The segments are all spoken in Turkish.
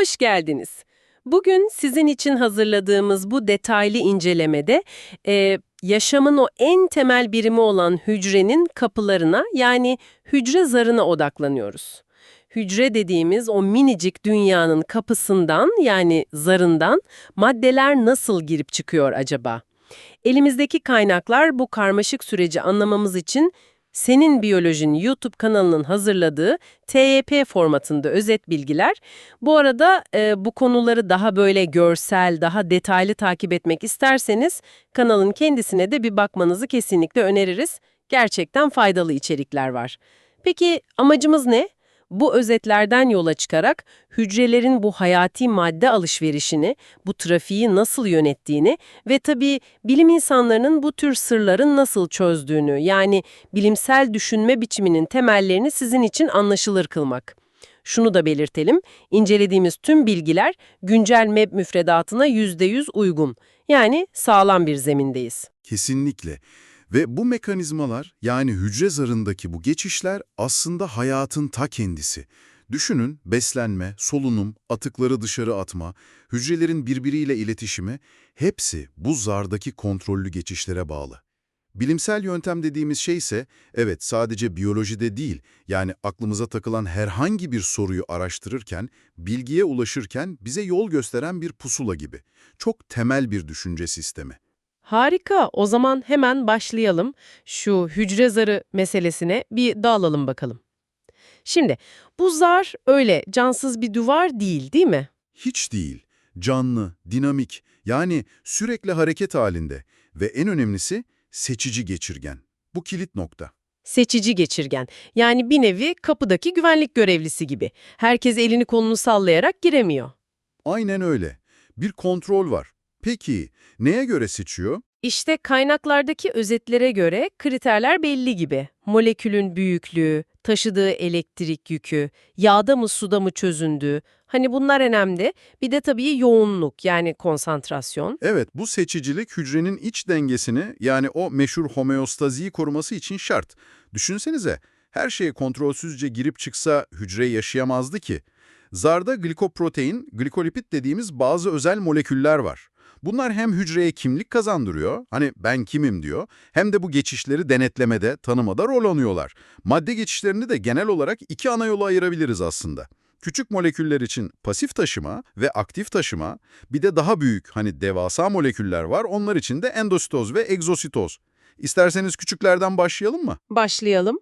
Hoş geldiniz. Bugün sizin için hazırladığımız bu detaylı incelemede e, yaşamın o en temel birimi olan hücrenin kapılarına yani hücre zarına odaklanıyoruz. Hücre dediğimiz o minicik dünyanın kapısından yani zarından maddeler nasıl girip çıkıyor acaba? Elimizdeki kaynaklar bu karmaşık süreci anlamamız için Senin Biyolojin YouTube kanalının hazırladığı TYP formatında özet bilgiler. Bu arada e, bu konuları daha böyle görsel, daha detaylı takip etmek isterseniz kanalın kendisine de bir bakmanızı kesinlikle öneririz. Gerçekten faydalı içerikler var. Peki amacımız ne? Bu özetlerden yola çıkarak hücrelerin bu hayati madde alışverişini, bu trafiği nasıl yönettiğini ve tabii bilim insanlarının bu tür sırların nasıl çözdüğünü yani bilimsel düşünme biçiminin temellerini sizin için anlaşılır kılmak. Şunu da belirtelim, incelediğimiz tüm bilgiler güncel MEB müfredatına %100 uygun. Yani sağlam bir zemindeyiz. Kesinlikle. Ve bu mekanizmalar yani hücre zarındaki bu geçişler aslında hayatın ta kendisi. Düşünün beslenme, solunum, atıkları dışarı atma, hücrelerin birbiriyle iletişimi hepsi bu zardaki kontrollü geçişlere bağlı. Bilimsel yöntem dediğimiz şey ise evet sadece biyolojide değil yani aklımıza takılan herhangi bir soruyu araştırırken, bilgiye ulaşırken bize yol gösteren bir pusula gibi. Çok temel bir düşünce sistemi. Harika, o zaman hemen başlayalım. Şu hücre zarı meselesine bir dağılalım bakalım. Şimdi bu zar öyle cansız bir duvar değil değil mi? Hiç değil. Canlı, dinamik, yani sürekli hareket halinde ve en önemlisi seçici geçirgen. Bu kilit nokta. Seçici geçirgen. Yani bir nevi kapıdaki güvenlik görevlisi gibi. Herkes elini kolunu sallayarak giremiyor. Aynen öyle. Bir kontrol var. Peki neye göre seçiyor? İşte kaynaklardaki özetlere göre kriterler belli gibi. Molekülün büyüklüğü, taşıdığı elektrik yükü, yağda mı suda mı çözündüğü. Hani bunlar önemli. Bir de tabii yoğunluk yani konsantrasyon. Evet, bu seçicilik hücrenin iç dengesini yani o meşhur homeostaziyi koruması için şart. Düşünsenize, her şeye kontrolsüzce girip çıksa hücre yaşayamazdı ki. Zarda glikoprotein, glikolipid dediğimiz bazı özel moleküller var. Bunlar hem hücreye kimlik kazandırıyor, hani ben kimim diyor, hem de bu geçişleri denetlemede, tanımada rol oynuyorlar. Madde geçişlerini de genel olarak iki ana yola ayırabiliriz aslında. Küçük moleküller için pasif taşıma ve aktif taşıma, bir de daha büyük hani devasa moleküller var, onlar için de endositoz ve egzositoz. İsterseniz küçüklerden başlayalım mı? Başlayalım.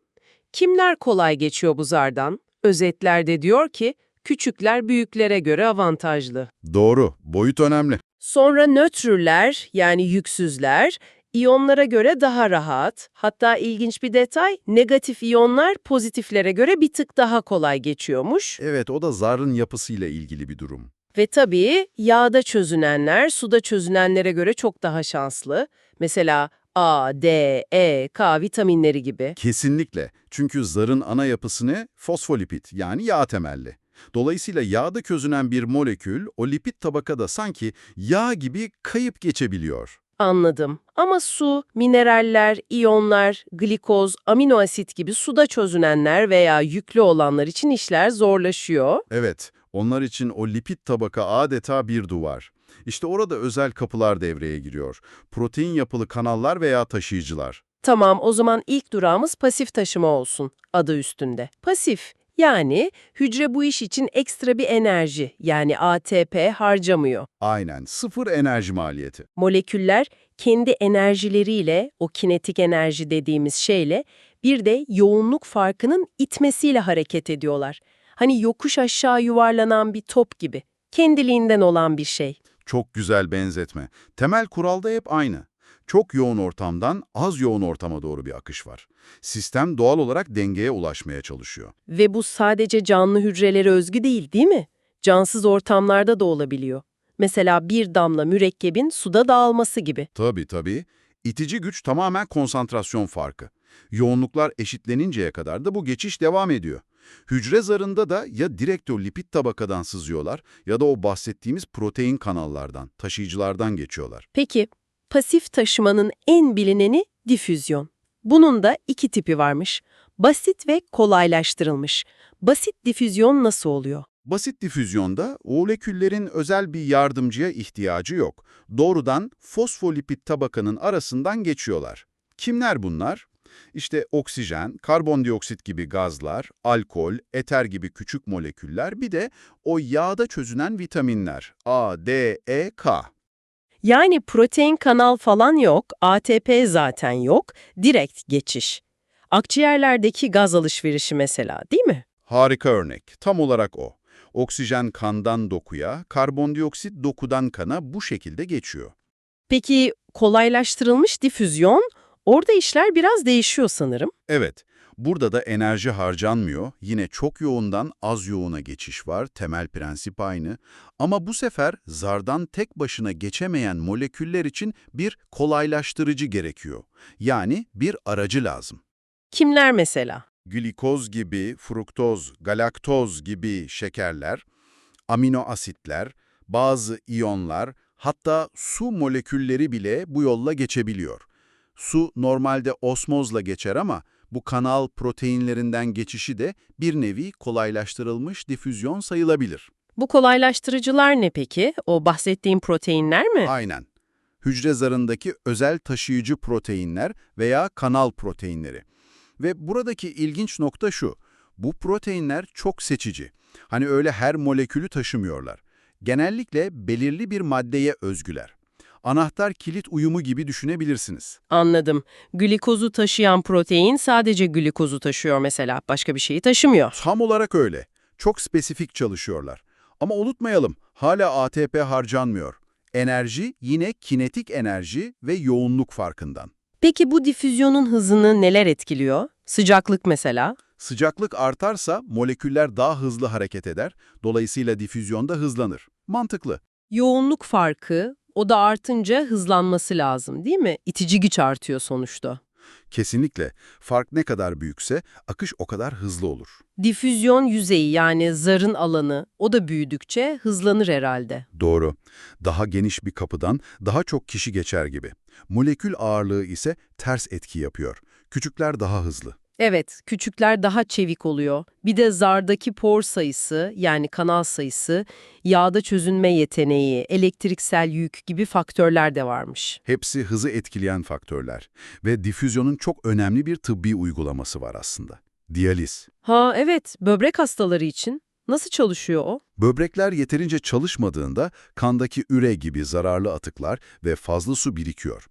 Kimler kolay geçiyor bu zardan? Özetlerde diyor ki, küçükler büyüklere göre avantajlı. Doğru, boyut önemli. Sonra nötrler yani yüksüzler iyonlara göre daha rahat. Hatta ilginç bir detay negatif iyonlar pozitiflere göre bir tık daha kolay geçiyormuş. Evet, o da zarın yapısıyla ilgili bir durum. Ve tabii yağda çözünenler suda çözünenlere göre çok daha şanslı. Mesela A, D, E, K vitaminleri gibi. Kesinlikle. Çünkü zarın ana yapısı ne? Fosfolipid yani yağ temelli. Dolayısıyla yağda çözünen bir molekül o lipid tabakada sanki yağ gibi kayıp geçebiliyor. Anladım. Ama su, mineraller, iyonlar, glikoz, amino asit gibi suda çözünenler veya yüklü olanlar için işler zorlaşıyor. Evet, onlar için o lipid tabaka adeta bir duvar. İşte orada özel kapılar devreye giriyor. Protein yapılı kanallar veya taşıyıcılar. Tamam, o zaman ilk durağımız pasif taşıma olsun, adı üstünde. Pasif, yani hücre bu iş için ekstra bir enerji, yani ATP harcamıyor. Aynen, sıfır enerji maliyeti. Moleküller kendi enerjileriyle, o kinetik enerji dediğimiz şeyle, bir de yoğunluk farkının itmesiyle hareket ediyorlar. Hani yokuş aşağı yuvarlanan bir top gibi. Kendiliğinden olan bir şey. Çok güzel benzetme. Temel kuralda hep aynı. Çok yoğun ortamdan az yoğun ortama doğru bir akış var. Sistem doğal olarak dengeye ulaşmaya çalışıyor. Ve bu sadece canlı hücrelere özgü değil, değil mi? Cansız ortamlarda da olabiliyor. Mesela bir damla mürekkebin suda dağılması gibi. Tabii tabii. İtici güç tamamen konsantrasyon farkı. Yoğunluklar eşitleninceye kadar da bu geçiş devam ediyor. Hücre zarında da ya direkt o lipid tabakadan sızıyorlar ya da o bahsettiğimiz protein kanallardan, taşıyıcılardan geçiyorlar. Peki, pasif taşımanın en bilineni difüzyon. Bunun da iki tipi varmış. Basit ve kolaylaştırılmış. Basit difüzyon nasıl oluyor? Basit difüzyonda moleküllerin özel bir yardımcıya ihtiyacı yok. Doğrudan fosfolipid tabakanın arasından geçiyorlar. Kimler bunlar? İşte oksijen, karbondioksit gibi gazlar, alkol, eter gibi küçük moleküller, bir de o yağda çözünen vitaminler A, D, E, K. Yani protein kanal falan yok, ATP zaten yok, direkt geçiş. Akciğerlerdeki gaz alışverişi mesela değil mi? Harika örnek. Tam olarak o. Oksijen kandan dokuya, karbondioksit dokudan kana bu şekilde geçiyor. Peki kolaylaştırılmış difüzyon, orada işler biraz değişiyor sanırım. Evet, burada da enerji harcanmıyor. Yine çok yoğundan az yoğuna geçiş var. Temel prensip aynı. Ama bu sefer zardan tek başına geçemeyen moleküller için bir kolaylaştırıcı gerekiyor. Yani bir aracı lazım. Kimler mesela? glikoz gibi, fruktoz, galaktoz gibi şekerler, amino asitler, bazı iyonlar, hatta su molekülleri bile bu yolla geçebiliyor. Su normalde osmozla geçer ama bu kanal proteinlerinden geçişi de bir nevi kolaylaştırılmış difüzyon sayılabilir. Bu kolaylaştırıcılar ne peki? O bahsettiğim proteinler mi? Aynen. Hücre zarındaki özel taşıyıcı proteinler veya kanal proteinleri. Ve buradaki ilginç nokta şu, bu proteinler çok seçici. Hani öyle her molekülü taşımıyorlar. Genellikle belirli bir maddeye özgüler. Anahtar kilit uyumu gibi düşünebilirsiniz. Anladım. Glikozu taşıyan protein sadece glikozu taşıyor mesela, başka bir şeyi taşımıyor. Tam olarak öyle. Çok spesifik çalışıyorlar. Ama unutmayalım, hala ATP harcanmıyor. Enerji yine kinetik enerji ve yoğunluk farkından. Peki bu difüzyonun hızını neler etkiliyor? Sıcaklık mesela. Sıcaklık artarsa moleküller daha hızlı hareket eder, dolayısıyla difüzyonda hızlanır. Mantıklı. Yoğunluk farkı, o da artınca hızlanması lazım değil mi? İtici güç artıyor sonuçta. Kesinlikle. Fark ne kadar büyükse akış o kadar hızlı olur. Difüzyon yüzeyi yani zarın alanı, o da büyüdükçe hızlanır herhalde. Doğru. Daha geniş bir kapıdan daha çok kişi geçer gibi. Molekül ağırlığı ise ters etki yapıyor. Küçükler daha hızlı. Evet, küçükler daha çevik oluyor. Bir de zardaki por sayısı yani kanal sayısı, yağda çözünme yeteneği, elektriksel yük gibi faktörler de varmış. Hepsi hızı etkileyen faktörler. Ve difüzyonun çok önemli bir tıbbi uygulaması var aslında. Diyaliz. Ha evet, böbrek hastaları için. Nasıl çalışıyor o? Böbrekler yeterince çalışmadığında kandaki üre gibi zararlı atıklar ve fazla su birikiyor.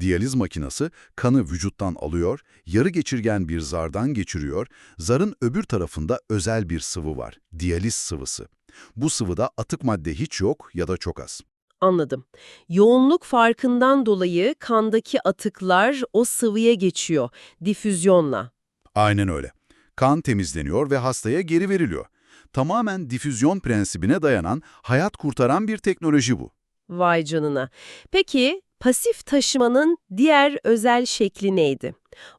Diyaliz makinesi kanı vücuttan alıyor, yarı geçirgen bir zardan geçiriyor, zarın öbür tarafında özel bir sıvı var, diyaliz sıvısı. Bu sıvıda atık madde hiç yok ya da çok az. Anladım. Yoğunluk farkından dolayı kandaki atıklar o sıvıya geçiyor, difüzyonla. Aynen öyle. Kan temizleniyor ve hastaya geri veriliyor. Tamamen difüzyon prensibine dayanan, hayat kurtaran bir teknoloji bu. Vay canına. Peki pasif taşımanın diğer özel şekli neydi?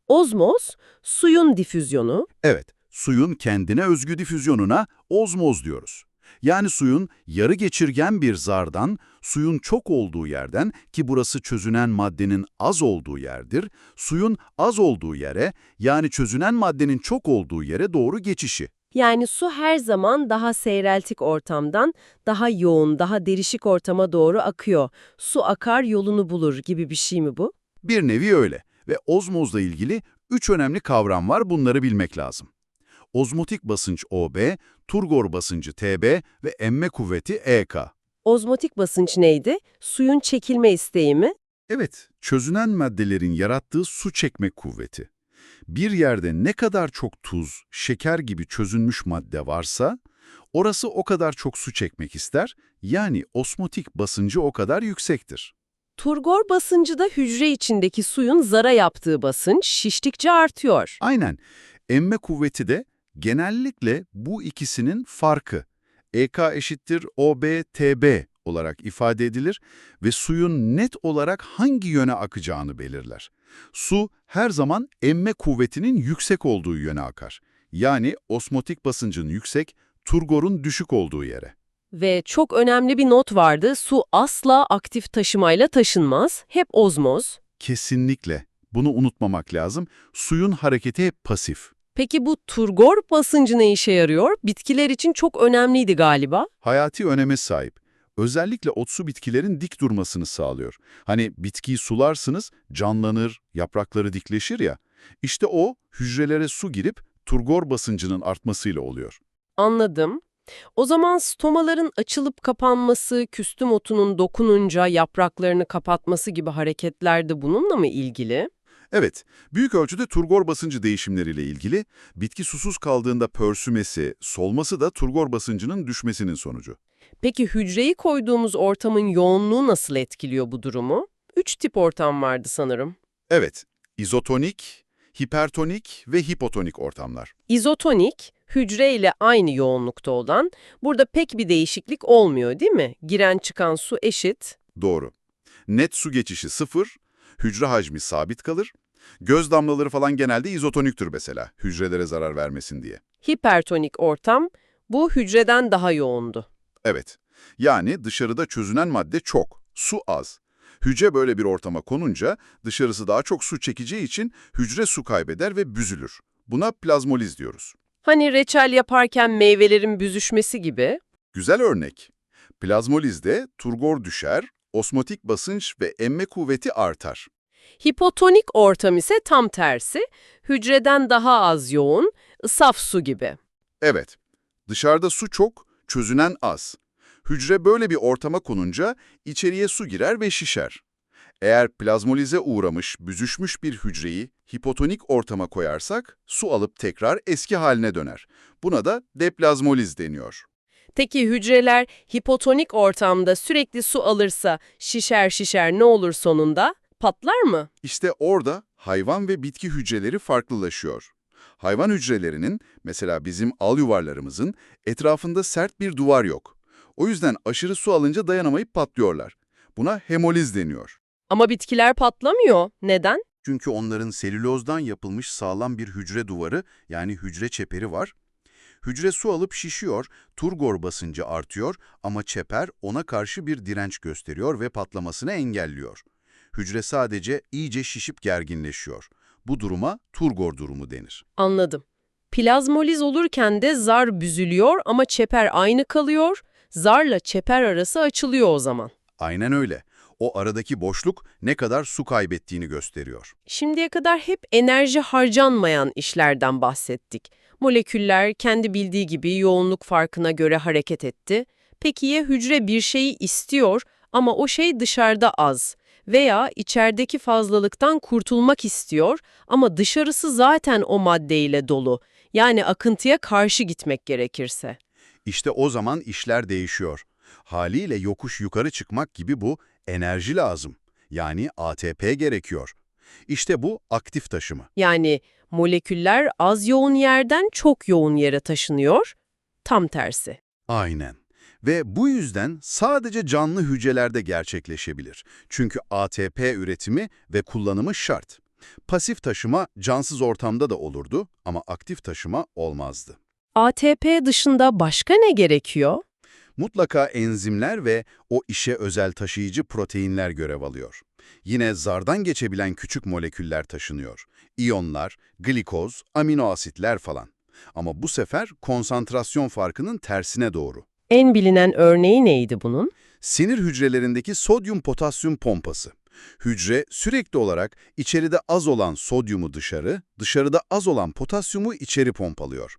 Ozmoz, suyun difüzyonu. Evet, suyun kendine özgü difüzyonuna ozmoz diyoruz. Yani suyun yarı geçirgen bir zardan, suyun çok olduğu yerden ki burası çözünen maddenin az olduğu yerdir, suyun az olduğu yere yani çözünen maddenin çok olduğu yere doğru geçişi. Yani su her zaman daha seyreltik ortamdan daha yoğun, daha derişik ortama doğru akıyor. Su akar yolunu bulur gibi bir şey mi bu? Bir nevi öyle ve ozmozla ilgili üç önemli kavram var bunları bilmek lazım. Ozmotik basınç OB, turgor basıncı TB ve emme kuvveti EK. Ozmotik basınç neydi? Suyun çekilme isteği mi? Evet, çözünen maddelerin yarattığı su çekme kuvveti. Bir yerde ne kadar çok tuz, şeker gibi çözünmüş madde varsa, orası o kadar çok su çekmek ister, yani osmotik basıncı o kadar yüksektir. Turgor basıncı da hücre içindeki suyun zara yaptığı basınç şiştikçe artıyor. Aynen, emme kuvveti de genellikle bu ikisinin farkı. EK eşittir OB-TB olarak ifade edilir ve suyun net olarak hangi yöne akacağını belirler. Su her zaman emme kuvvetinin yüksek olduğu yöne akar. Yani osmotik basıncın yüksek, turgorun düşük olduğu yere. Ve çok önemli bir not vardı. Su asla aktif taşımayla taşınmaz. Hep ozmoz. Kesinlikle. Bunu unutmamak lazım. Suyun hareketi hep pasif. Peki bu turgor basıncı ne işe yarıyor? Bitkiler için çok önemliydi galiba. Hayati öneme sahip. Özellikle otsu bitkilerin dik durmasını sağlıyor. Hani bitkiyi sularsınız, canlanır, yaprakları dikleşir ya. İşte o hücrelere su girip turgor basıncının artmasıyla oluyor. Anladım. O zaman stomaların açılıp kapanması, küstüm otunun dokununca yapraklarını kapatması gibi hareketler de bununla mı ilgili? Evet, büyük ölçüde turgor basıncı değişimleriyle ilgili, bitki susuz kaldığında pörsümesi, solması da turgor basıncının düşmesinin sonucu. Peki hücreyi koyduğumuz ortamın yoğunluğu nasıl etkiliyor bu durumu? Üç tip ortam vardı sanırım. Evet, izotonik, hipertonik ve hipotonik ortamlar. İzotonik, hücre ile aynı yoğunlukta olan, burada pek bir değişiklik olmuyor değil mi? Giren çıkan su eşit. Doğru. Net su geçişi sıfır, hücre hacmi sabit kalır. Göz damlaları falan genelde izotoniktir mesela, hücrelere zarar vermesin diye. Hipertonik ortam, bu hücreden daha yoğundu. Evet, yani dışarıda çözünen madde çok, su az. Hücre böyle bir ortama konunca dışarısı daha çok su çekeceği için hücre su kaybeder ve büzülür. Buna plazmoliz diyoruz. Hani reçel yaparken meyvelerin büzüşmesi gibi. Güzel örnek. Plazmolizde turgor düşer, osmotik basınç ve emme kuvveti artar. Hipotonik ortam ise tam tersi, hücreden daha az yoğun, saf su gibi. Evet, dışarıda su çok, çözünen az. Hücre böyle bir ortama konunca içeriye su girer ve şişer. Eğer plazmolize uğramış, büzüşmüş bir hücreyi hipotonik ortama koyarsak su alıp tekrar eski haline döner. Buna da deplazmoliz deniyor. Peki hücreler hipotonik ortamda sürekli su alırsa şişer şişer ne olur sonunda? Patlar mı? İşte orada hayvan ve bitki hücreleri farklılaşıyor. Hayvan hücrelerinin, mesela bizim al yuvarlarımızın, etrafında sert bir duvar yok. O yüzden aşırı su alınca dayanamayıp patlıyorlar. Buna hemoliz deniyor. Ama bitkiler patlamıyor. Neden? Çünkü onların selülozdan yapılmış sağlam bir hücre duvarı, yani hücre çeperi var. Hücre su alıp şişiyor, turgor basıncı artıyor ama çeper ona karşı bir direnç gösteriyor ve patlamasını engelliyor. Hücre sadece iyice şişip gerginleşiyor. Bu duruma turgor durumu denir. Anladım. Plazmoliz olurken de zar büzülüyor ama çeper aynı kalıyor. Zarla çeper arası açılıyor o zaman. Aynen öyle. O aradaki boşluk ne kadar su kaybettiğini gösteriyor. Şimdiye kadar hep enerji harcanmayan işlerden bahsettik. Moleküller kendi bildiği gibi yoğunluk farkına göre hareket etti. Peki ya hücre bir şeyi istiyor ama o şey dışarıda az veya içerideki fazlalıktan kurtulmak istiyor ama dışarısı zaten o maddeyle dolu. Yani akıntıya karşı gitmek gerekirse. İşte o zaman işler değişiyor. Haliyle yokuş yukarı çıkmak gibi bu enerji lazım. Yani ATP gerekiyor. İşte bu aktif taşıma. Yani moleküller az yoğun yerden çok yoğun yere taşınıyor, tam tersi. Aynen. Ve bu yüzden sadece canlı hücrelerde gerçekleşebilir. Çünkü ATP üretimi ve kullanımı şart. Pasif taşıma cansız ortamda da olurdu ama aktif taşıma olmazdı. ATP dışında başka ne gerekiyor? Mutlaka enzimler ve o işe özel taşıyıcı proteinler görev alıyor. Yine zardan geçebilen küçük moleküller taşınıyor. İyonlar, glikoz, amino asitler falan. Ama bu sefer konsantrasyon farkının tersine doğru. En bilinen örneği neydi bunun? Sinir hücrelerindeki sodyum-potasyum pompası. Hücre sürekli olarak içeride az olan sodyumu dışarı, dışarıda az olan potasyumu içeri pompalıyor.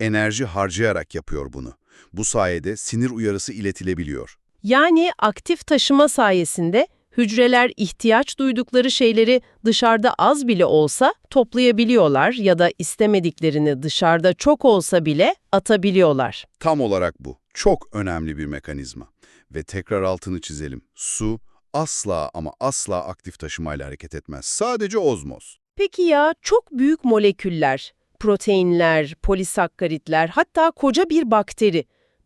Enerji harcayarak yapıyor bunu. Bu sayede sinir uyarısı iletilebiliyor. Yani aktif taşıma sayesinde hücreler ihtiyaç duydukları şeyleri dışarıda az bile olsa toplayabiliyorlar ya da istemediklerini dışarıda çok olsa bile atabiliyorlar. Tam olarak bu. Çok önemli bir mekanizma. Ve tekrar altını çizelim. Su asla ama asla aktif taşımayla hareket etmez. Sadece ozmoz. Peki ya çok büyük moleküller, proteinler, polisakkaritler hatta koca bir bakteri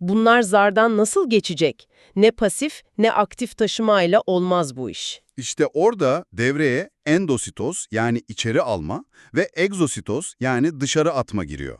bunlar zardan nasıl geçecek? Ne pasif ne aktif taşımayla olmaz bu iş. İşte orada devreye endositoz yani içeri alma ve egzositoz yani dışarı atma giriyor.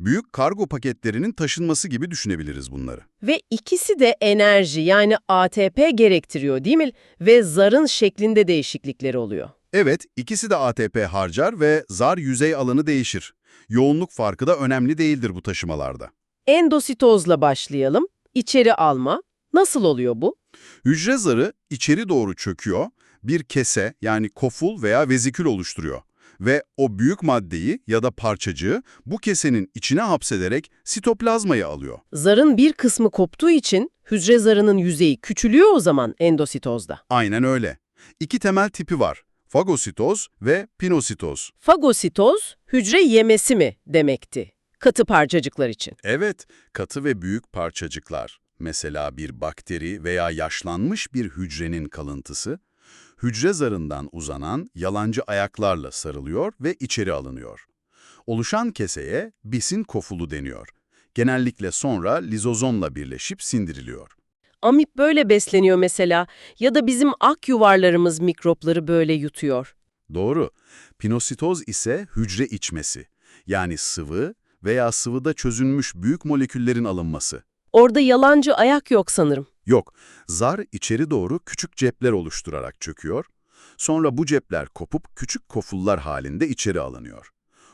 Büyük kargo paketlerinin taşınması gibi düşünebiliriz bunları. Ve ikisi de enerji yani ATP gerektiriyor değil mi? Ve zarın şeklinde değişiklikleri oluyor. Evet, ikisi de ATP harcar ve zar yüzey alanı değişir. Yoğunluk farkı da önemli değildir bu taşımalarda. Endositozla başlayalım. İçeri alma. Nasıl oluyor bu? Hücre zarı içeri doğru çöküyor, bir kese yani koful veya vezikül oluşturuyor. Ve o büyük maddeyi ya da parçacığı bu kesenin içine hapsederek sitoplazmayı alıyor. Zarın bir kısmı koptuğu için hücre zarının yüzeyi küçülüyor o zaman endositozda. Aynen öyle. İki temel tipi var. Fagositoz ve pinositoz. Fagositoz, hücre yemesi mi demekti? Katı parçacıklar için. Evet, katı ve büyük parçacıklar, mesela bir bakteri veya yaşlanmış bir hücrenin kalıntısı, hücre zarından uzanan yalancı ayaklarla sarılıyor ve içeri alınıyor. Oluşan keseye bisin kofulu deniyor. Genellikle sonra lizozomla birleşip sindiriliyor. Amip böyle besleniyor mesela ya da bizim ak yuvarlarımız mikropları böyle yutuyor. Doğru. Pinositoz ise hücre içmesi, yani sıvı veya sıvıda çözünmüş büyük moleküllerin alınması. Orada yalancı ayak yok sanırım. Yok, zar içeri doğru küçük cepler oluşturarak çöküyor, sonra bu cepler kopup küçük kofullar halinde içeri alınıyor.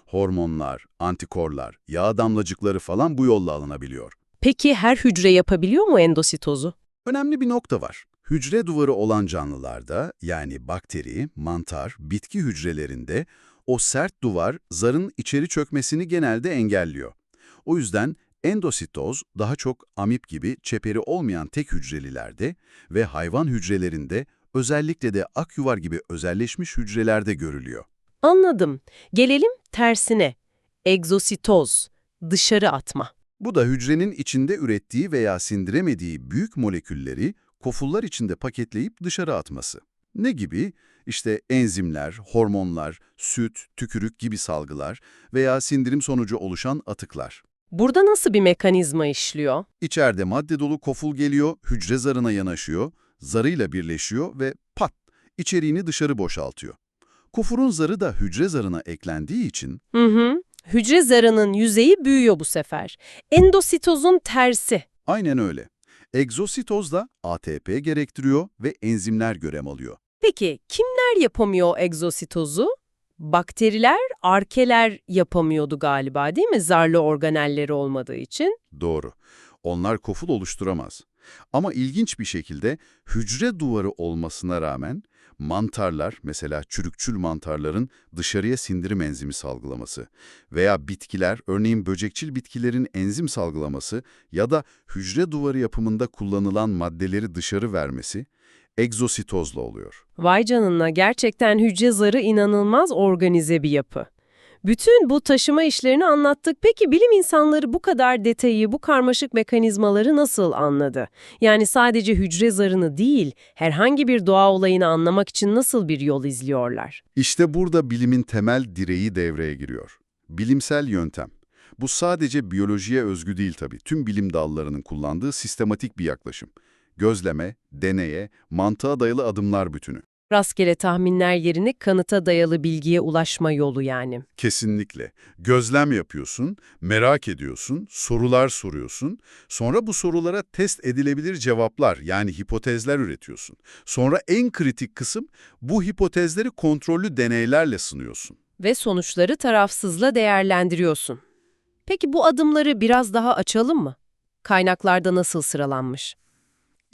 Hormonlar, antikorlar, yağ damlacıkları falan bu yolla alınabiliyor. Peki her hücre yapabiliyor mu endositozu? Önemli bir nokta var. Hücre duvarı olan canlılarda, yani bakteri, mantar, bitki hücrelerinde o sert duvar zarın içeri çökmesini genelde engelliyor. O yüzden endositoz daha çok amip gibi çeperi olmayan tek hücrelilerde ve hayvan hücrelerinde özellikle de akyuvar gibi özelleşmiş hücrelerde görülüyor. Anladım. Gelelim tersine. Egzositoz, dışarı atma. Bu da hücrenin içinde ürettiği veya sindiremediği büyük molekülleri kofullar içinde paketleyip dışarı atması. Ne gibi? İşte enzimler, hormonlar, süt, tükürük gibi salgılar veya sindirim sonucu oluşan atıklar. Burada nasıl bir mekanizma işliyor? İçeride madde dolu koful geliyor, hücre zarına yanaşıyor, zarıyla birleşiyor ve pat, içeriğini dışarı boşaltıyor. Kofurun zarı da hücre zarına eklendiği için Hı hı. Hücre zarının yüzeyi büyüyor bu sefer. Endositozun tersi. aynen öyle. Egzositoz da ATP gerektiriyor ve enzimler görev alıyor. Peki kimler yapamıyor egzositozu? Bakteriler, arkeler yapamıyordu galiba değil mi? Zarlı organelleri olmadığı için. Doğru. Onlar koful oluşturamaz. Ama ilginç bir şekilde hücre duvarı olmasına rağmen mantarlar, mesela çürükçül mantarların dışarıya sindirim enzimi salgılaması veya bitkiler, örneğin böcekçil bitkilerin enzim salgılaması ya da hücre duvarı yapımında kullanılan maddeleri dışarı vermesi egzositozla oluyor. Vay canına gerçekten hücre zarı inanılmaz organize bir yapı. Bütün bu taşıma işlerini anlattık. Peki bilim insanları bu kadar detayı, bu karmaşık mekanizmaları nasıl anladı? Yani sadece hücre zarını değil, herhangi bir doğa olayını anlamak için nasıl bir yol izliyorlar? İşte burada bilimin temel direği devreye giriyor. Bilimsel yöntem. Bu sadece biyolojiye özgü değil tabii. Tüm bilim dallarının kullandığı sistematik bir yaklaşım. Gözleme, deneye, mantığa dayalı adımlar bütünü. Rastgele tahminler yerine kanıta dayalı bilgiye ulaşma yolu yani. Kesinlikle. Gözlem yapıyorsun, merak ediyorsun, sorular soruyorsun. Sonra bu sorulara test edilebilir cevaplar yani hipotezler üretiyorsun. Sonra en kritik kısım bu hipotezleri kontrollü deneylerle sınıyorsun. Ve sonuçları tarafsızla değerlendiriyorsun. Peki bu adımları biraz daha açalım mı? Kaynaklarda nasıl sıralanmış?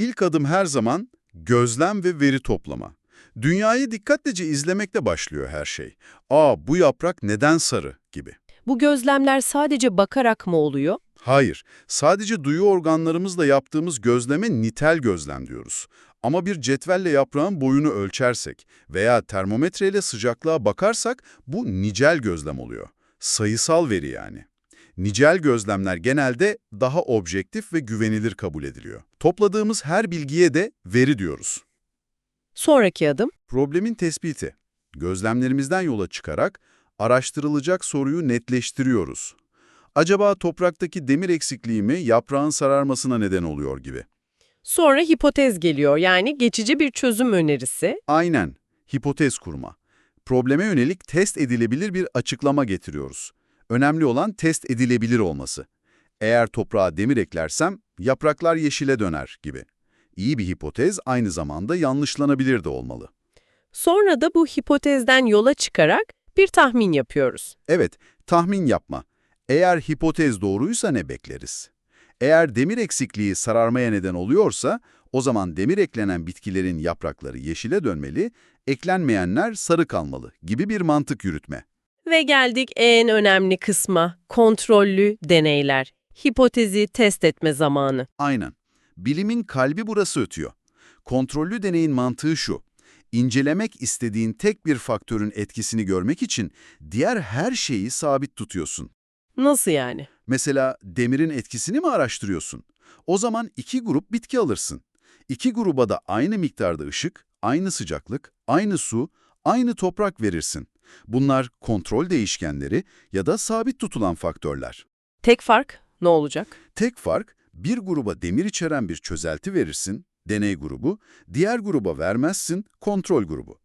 İlk adım her zaman gözlem ve veri toplama. Dünyayı dikkatlice izlemekle başlıyor her şey. Aa bu yaprak neden sarı gibi. Bu gözlemler sadece bakarak mı oluyor? Hayır, sadece duyu organlarımızla yaptığımız gözleme nitel gözlem diyoruz. Ama bir cetvelle yaprağın boyunu ölçersek veya termometreyle sıcaklığa bakarsak bu nicel gözlem oluyor. Sayısal veri yani. Nicel gözlemler genelde daha objektif ve güvenilir kabul ediliyor. Topladığımız her bilgiye de veri diyoruz. Sonraki adım? Problemin tespiti. Gözlemlerimizden yola çıkarak araştırılacak soruyu netleştiriyoruz. Acaba topraktaki demir eksikliği mi yaprağın sararmasına neden oluyor gibi. Sonra hipotez geliyor yani geçici bir çözüm önerisi. Aynen, hipotez kurma. Probleme yönelik test edilebilir bir açıklama getiriyoruz. Önemli olan test edilebilir olması. Eğer toprağa demir eklersem yapraklar yeşile döner gibi. İyi bir hipotez aynı zamanda yanlışlanabilir de olmalı. Sonra da bu hipotezden yola çıkarak bir tahmin yapıyoruz. Evet, tahmin yapma. Eğer hipotez doğruysa ne bekleriz? Eğer demir eksikliği sararmaya neden oluyorsa, o zaman demir eklenen bitkilerin yaprakları yeşile dönmeli, eklenmeyenler sarı kalmalı gibi bir mantık yürütme. Ve geldik en önemli kısma, kontrollü deneyler. Hipotezi test etme zamanı. Aynen. Bilimin kalbi burası ötüyor. Kontrollü deneyin mantığı şu. İncelemek istediğin tek bir faktörün etkisini görmek için diğer her şeyi sabit tutuyorsun. Nasıl yani? Mesela demirin etkisini mi araştırıyorsun? O zaman iki grup bitki alırsın. İki gruba da aynı miktarda ışık, aynı sıcaklık, aynı su, aynı toprak verirsin. Bunlar kontrol değişkenleri ya da sabit tutulan faktörler. Tek fark ne olacak? Tek fark, bir gruba demir içeren bir çözelti verirsin, deney grubu, diğer gruba vermezsin, kontrol grubu.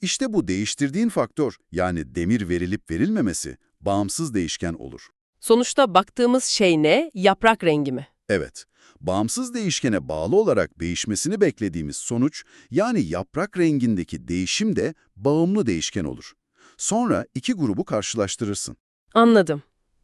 İşte bu değiştirdiğin faktör, yani demir verilip verilmemesi, bağımsız değişken olur. Sonuçta baktığımız şey ne? Yaprak rengi mi? Evet, bağımsız değişkene bağlı olarak değişmesini beklediğimiz sonuç, yani yaprak rengindeki değişim de bağımlı değişken olur. Sonra iki grubu karşılaştırırsın. Anladım.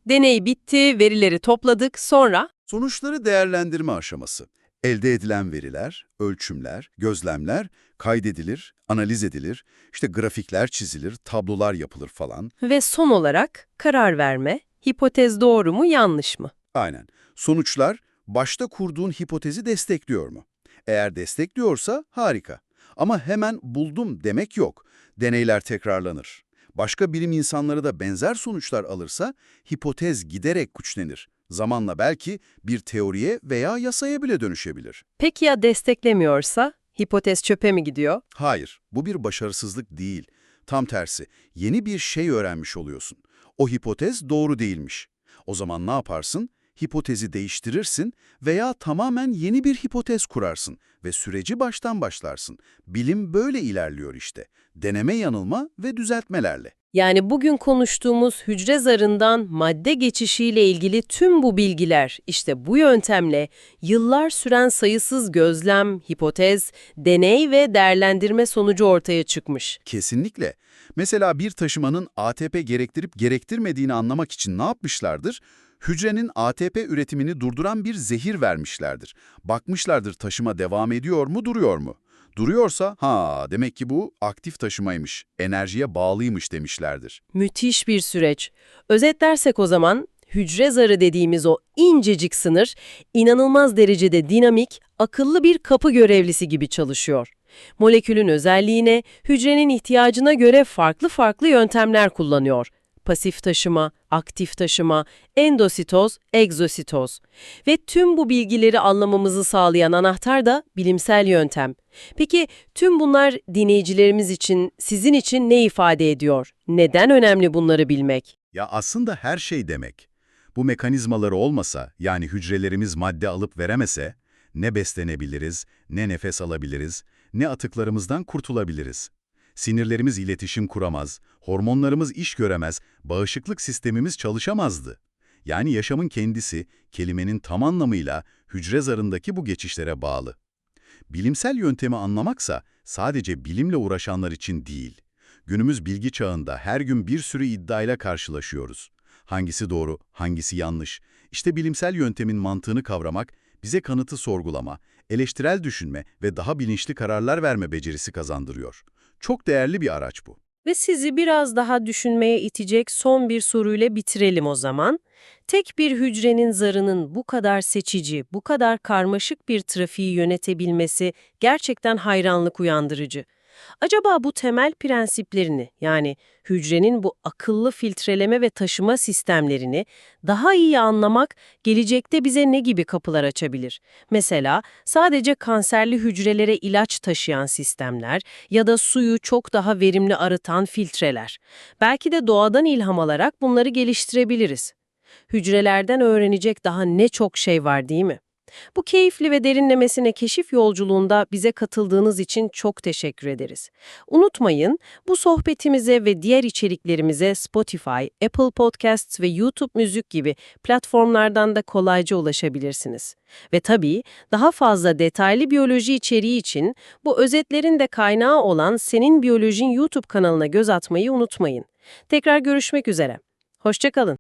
Deney bitti, verileri topladık, sonra Sonuçları değerlendirme aşaması. Elde edilen veriler, ölçümler, gözlemler kaydedilir, analiz edilir, işte grafikler çizilir, tablolar yapılır falan. ve son olarak karar verme, hipotez doğru mu yanlış mı? Aynen. Sonuçlar başta kurduğun hipotezi destekliyor mu? Eğer destekliyorsa harika. Ama hemen buldum demek yok. Deneyler tekrarlanır. Başka bilim insanları da benzer sonuçlar alırsa hipotez giderek güçlenir. Zamanla belki bir teoriye veya yasaya bile dönüşebilir. Peki ya desteklemiyorsa? Hipotez çöpe mi gidiyor? Hayır, bu bir başarısızlık değil. Tam tersi, yeni bir şey öğrenmiş oluyorsun. O hipotez doğru değilmiş. O zaman ne yaparsın? Hipotezi değiştirirsin veya tamamen yeni bir hipotez kurarsın ve süreci baştan başlarsın. Bilim böyle ilerliyor işte. Deneme yanılma ve düzeltmelerle. Yani bugün konuştuğumuz hücre zarından madde geçişiyle ilgili tüm bu bilgiler işte bu yöntemle yıllar süren sayısız gözlem, hipotez, deney ve değerlendirme sonucu ortaya çıkmış. Kesinlikle. Mesela bir taşımanın ATP gerektirip gerektirmediğini anlamak için ne yapmışlardır? Hücrenin ATP üretimini durduran bir zehir vermişlerdir. Bakmışlardır taşıma devam ediyor mu, duruyor mu? Duruyorsa, ha demek ki bu aktif taşımaymış, enerjiye bağlıymış demişlerdir. Müthiş bir süreç. Özetlersek o zaman hücre zarı dediğimiz o incecik sınır inanılmaz derecede dinamik, akıllı bir kapı görevlisi gibi çalışıyor. Molekülün özelliğine, hücrenin ihtiyacına göre farklı farklı yöntemler kullanıyor. Pasif taşıma, aktif taşıma, endositoz, egzositoz. Ve tüm bu bilgileri anlamamızı sağlayan anahtar da bilimsel yöntem. Peki tüm bunlar dinleyicilerimiz için, sizin için ne ifade ediyor? Neden önemli bunları bilmek? Ya aslında her şey demek. Bu mekanizmaları olmasa, yani hücrelerimiz madde alıp veremese, ne beslenebiliriz, ne nefes alabiliriz, ne atıklarımızdan kurtulabiliriz. Sinirlerimiz iletişim kuramaz, hormonlarımız iş göremez, bağışıklık sistemimiz çalışamazdı. Yani yaşamın kendisi, kelimenin tam anlamıyla hücre zarındaki bu geçişlere bağlı. Bilimsel yöntemi anlamaksa sadece bilimle uğraşanlar için değil. Günümüz bilgi çağında her gün bir sürü iddiayla karşılaşıyoruz. Hangisi doğru, hangisi yanlış? İşte bilimsel yöntemin mantığını kavramak, bize kanıtı sorgulama, eleştirel düşünme ve daha bilinçli kararlar verme becerisi kazandırıyor. Çok değerli bir araç bu. Ve sizi biraz daha düşünmeye itecek son bir soruyla bitirelim o zaman. Tek bir hücrenin zarının bu kadar seçici, bu kadar karmaşık bir trafiği yönetebilmesi gerçekten hayranlık uyandırıcı. Acaba bu temel prensiplerini yani hücrenin bu akıllı filtreleme ve taşıma sistemlerini daha iyi anlamak gelecekte bize ne gibi kapılar açabilir? Mesela sadece kanserli hücrelere ilaç taşıyan sistemler ya da suyu çok daha verimli arıtan filtreler. Belki de doğadan ilham alarak bunları geliştirebiliriz. Hücrelerden öğrenecek daha ne çok şey var değil mi? Bu keyifli ve derinlemesine keşif yolculuğunda bize katıldığınız için çok teşekkür ederiz. Unutmayın, bu sohbetimize ve diğer içeriklerimize Spotify, Apple Podcasts ve YouTube Müzik gibi platformlardan da kolayca ulaşabilirsiniz. Ve tabii daha fazla detaylı biyoloji içeriği için bu özetlerin de kaynağı olan Senin Biyolojin YouTube kanalına göz atmayı unutmayın. Tekrar görüşmek üzere. Hoşçakalın.